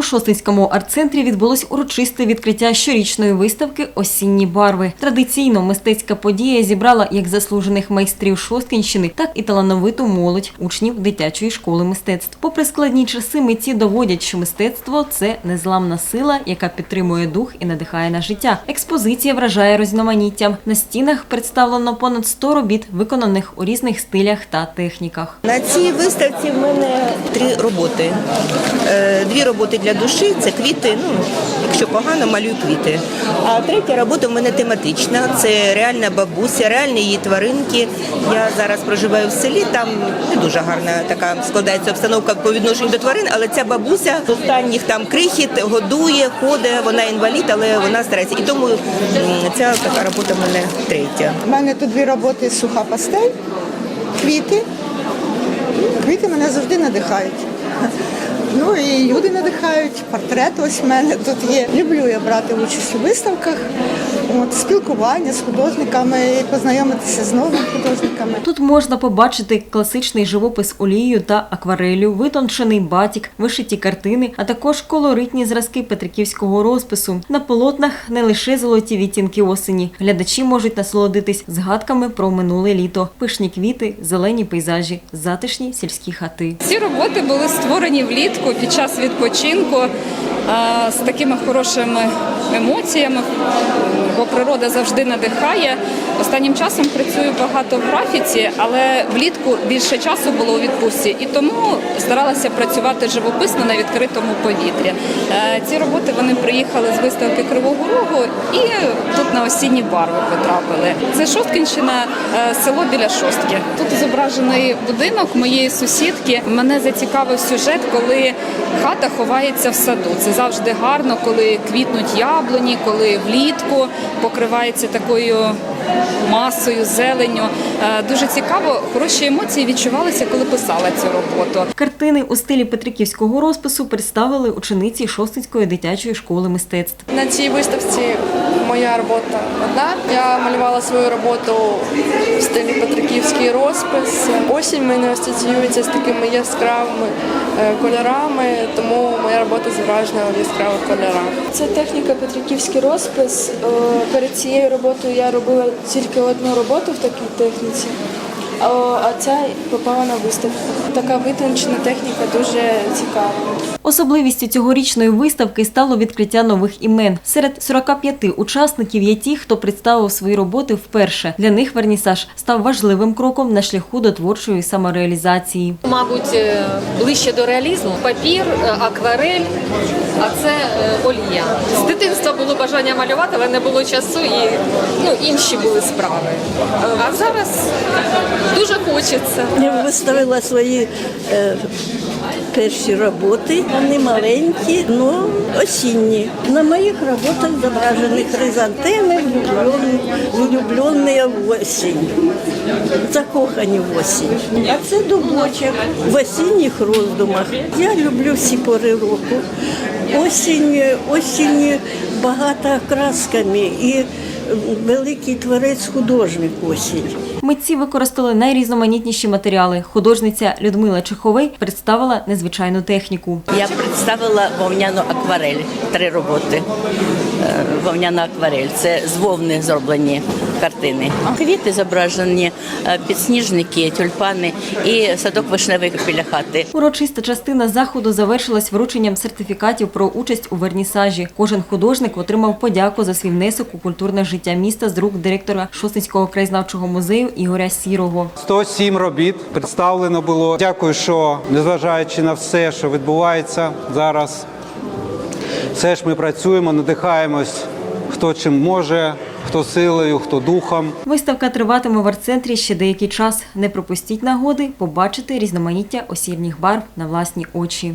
У Шостинському арт-центрі відбулось урочисте відкриття щорічної виставки Осінні барви. Традиційно мистецька подія зібрала як заслужених майстрів Шосткінщини, так і талановиту молодь учнів дитячої школи мистецтв. Попри складні часи, митці доводять, що мистецтво це незламна сила, яка підтримує дух і надихає на життя. Експозиція вражає різноманіттям. На стінах представлено понад 100 робіт, виконаних у різних стилях та техніках. На цій виставці в мене три роботи. Е, Дві роботи для душі це квіти. Ну, якщо погано, малюю квіти. А третя робота в мене тематична. Це реальна бабуся, реальні її тваринки. Я зараз проживаю в селі. Там не дуже гарна така складається обстановка по відношенню до тварин, але ця бабуся з останніх там крихіт годує, ходить. Вона інвалід, але вона старається. І тому ця така робота в мене третя. У мене тут дві роботи суха пастель, квіти. Квіти мене завжди надихають. Ну і люди надихають, портрет ось в мене тут є. Люблю я брати участь у виставках, от, спілкування з художниками, і познайомитися з новими художниками. Тут можна побачити класичний живопис олією та акварелью, витончений батік, вишиті картини, а також колоритні зразки петриківського розпису. На полотнах не лише золоті відтінки осені. Глядачі можуть насолодитись згадками про минуле літо, пишні квіти, зелені пейзажі, затишні сільські хати. Ці роботи були створені влітку під час відпочинку з такими хорошими емоціями, бо природа завжди надихає. Останнім часом працюю багато в графіці, але влітку більше часу було у відпустці, і тому старалася працювати живописно на відкритому повітрі. Е, Ці роботи вони приїхали з виставки Кривого Рогу і тут на осінні барви потрапили. Це Шосткінщина, е, село біля Шостки. Тут зображений будинок моєї сусідки. Мене зацікавив сюжет, коли хата ховається в саду. Це завжди гарно, коли квітнуть яблуні, коли влітку покривається такою масою, зеленню. Е, Дуже цікаво, хороші емоції відчувалися, коли писала цю роботу. Картини у стилі петриківського розпису представили учениці Шостинської дитячої школи мистецтв. На цій виставці моя робота одна. Я малювала свою роботу в стилі Петриківський розпис. Осінь мене асоціюється з такими яскравими е, кольорами, тому моя робота зображена в яскравих кольорах. Це техніка Петриківський розпис. Е, Перед цією роботою я робила тільки одну роботу в такій техніці, а- ця попала на виставку. Така витончена техніка дуже цікава. Особливістю цьогорічної виставки стало відкриття нових імен. Серед 45 учасників є ті, хто представив свої роботи вперше. Для них вернісаж став важливим кроком на шляху до творчої самореалізації. Мабуть, е, ближче до реалізму. Папір, е, акварель, а це е, олія. З дитинства було бажання малювати, але не було часу і ну, інші були справи. А зараз дуже хочеться. Я виставила свої е, перші роботи. Вони маленькі, ну осінні. На моїх роботах зображені хризантеми, влюблені в осінь, закохані в осінь. А це дубочок в осінніх роздумах. Я люблю всі пори року. Осінь, осінь багата красками і великий творець художник осінь. Митці використали найрізноманітніші матеріали. Художниця Людмила Чеховий представила незвичайну техніку. Я представила вовняну акварель, три роботи. Вовняна акварель. Це з вовни зроблені картини. Квіти зображені, е, підсніжники, тюльпани і садок вишневий біля хати. Урочиста частина заходу завершилась врученням сертифікатів про участь у вернісажі. Кожен художник отримав подяку за свій внесок у культурне життя міста з рук директора Шостинського краєзнавчого музею Ігоря Сірого. 107 робіт представлено було. Дякую, що незважаючи на все, що відбувається зараз, все ж ми працюємо, надихаємось, хто чим може, хто силою, хто духом. Виставка триватиме в арт-центрі ще деякий час. Не пропустіть нагоди побачити різноманіття осінніх барв на власні очі.